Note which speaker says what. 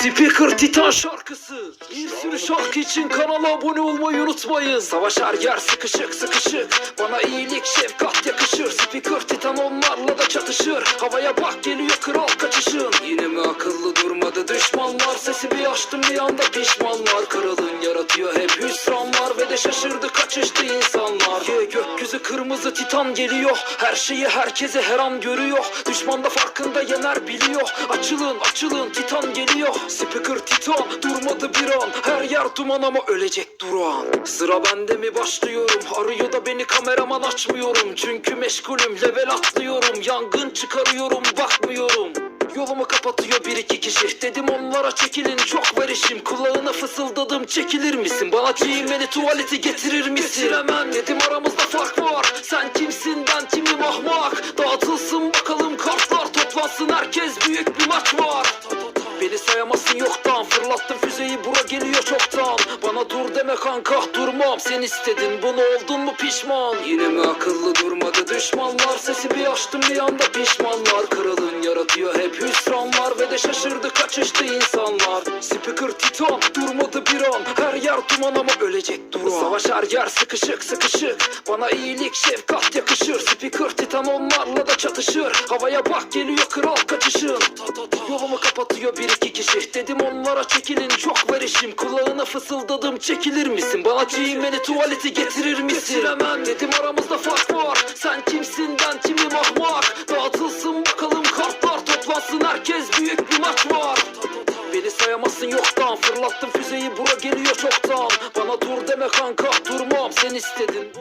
Speaker 1: Speaker Titan şarkısı. Bir sürü şarkı için kanala abone olmayı unutmayın. Savaşar yer sıkışık sıkışık. Bana iyilik şefkat yakışır. Speaker Titan onlarla da çatışır. Havaya bak geliyor kral kaçışın. Yine mi akıllı durmadı düşmanlar? Sesi bir açtım bir anda pişmanlar. Kralın yaratıyor hep hüsranlar. Ve de şaşırdı kaçıştı insanlar Ye gökyüzü kırmızı titan geliyor. Her şeyi herkese her an görüyor. Düşman da farkında yener biliyor. Açılın açılın titan geliyor. Speaker titan durmadı bir an. Her yer duman ama ölecek duran. Sıra bende mi başlıyorum? Arıyor da beni kameraman açmıyorum. Çünkü meşgulüm level atlıyorum. Yangın çıkarıyorum bakmıyorum. Yolumu kapatıyor bir iki kişi. Dedim onlara çekilin çok var işim Kulağına fısıldadım çekilir misin? Bana giymeli tuvaleti getirir misin? Getiremem dedim aramızda fark var. Sen kimsin ben kimim ahmak? Dağıtılsın bakalım kartlar Toplansın. Herkes büyük bir maç var. Beni sayamazsın yoktan. Fırlattım füzeyi bura geliyor çoktan. Bana dur deme kanka durmam. Sen istedin bunu oldun mu pişman? Yine mi akıllı durmadı düşmanlar? Sesi bir açtım bir anda pişmanlar. Kralın yaratıyor şaşırdı kaçıştı insanlar. Speaker titan durmadı bir an. Her yer duman ama ölecek duran. Savaş her yer sıkışık sıkışık. Bana iyilik şefkat yakışır. Speaker titan onlarla da çatışır. Havaya bak geliyor kral kaçışın. Yolumu kapatıyor bir iki kişi. Dedim onlara çekilin çok var işim. Kulağına fısıldadım çekilir misin? Bana giymeli tuvaleti getirir misin? Getiremem. Dedim aramızda fark Fırlattım füzeyi bura geliyor çoktan. Bana dur deme kanka durmam. Sen istedin